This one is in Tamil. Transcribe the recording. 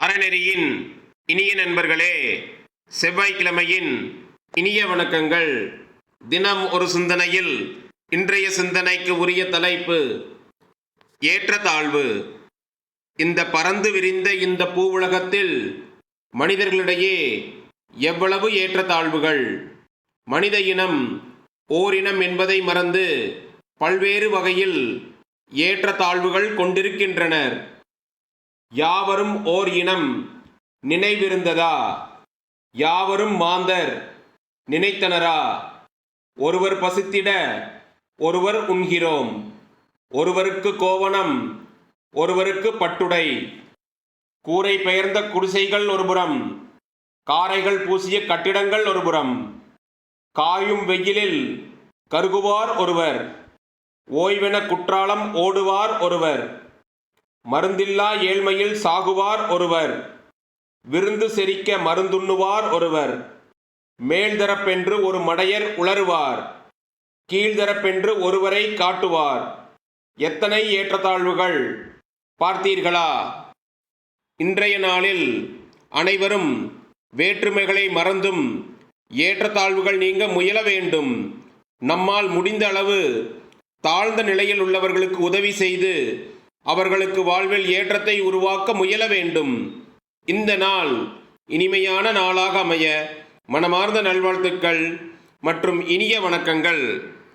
அறநெறியின் இனிய நண்பர்களே செவ்வாய்க்கிழமையின் இனிய வணக்கங்கள். தினம் ஒரு சிந்தனையில் இன்றைய சிந்தனைக்கு உரிய தலைப்பு ஏற்றத்தாழ்வு இந்த பறந்து விரிந்த இந்த பூவுலகத்தில் மனிதர்களிடையே எவ்வளவு ஏற்றத்தாழ்வுகள் மனித இனம் ஓரினம் என்பதை மறந்து பல்வேறு வகையில் ஏற்றத்தாழ்வுகள் கொண்டிருக்கின்றனர். யாவரும் ஓர் இனம் நினைவிருந்ததா? யாவரும் மாந்தர் நினைத்தனரா? ஒருவர் பசித்திட ஒருவர் உண்கிறோம். ஒருவருக்கு கோவணம் ஒருவருக்கு பட்டுடை. கூரை பெயர்ந்த குடிசைகள் ஒருபுறம் காரைகள் பூசிய கட்டிடங்கள் ஒருபுறம். காயும் வெயிலில் கருகுவார் ஒருவர். ஓய்வென குற்றாலம் ஓடுவார் ஒருவர். மருந்தில்லா ஏழ்மையில் சாகுவார் ஒருவர். விருந்து செரிக்க மருந்துண்ணுவார் ஒருவர். மேல்தரப்பென்று ஒரு மடையர் உளறுவார் கீழ்தரப்பென்று ஒருவரை காட்டுவார். எத்தனை ஏற்றத்தாழ்வுகள்? பார்த்தீர்களா? இன்றைய நாளில் அனைவரும் வேற்றுமைகளை மறந்தும் ஏற்றத்தாழ்வுகள் நீங்க முயல வேண்டும். நம்மால் முடிந்த அளவு தாழ்ந்த நிலையில் உள்ளவர்களுக்கு உதவி செய்து அவர்களுக்கு வாழ்வில் ஏற்றத்தை உருவாக்க முயல வேண்டும். இந்த நாள் இனிமையான நாளாக அமைய மனமார்ந்த நல்வாழ்த்துக்கள் மற்றும் இனிய வணக்கங்கள்.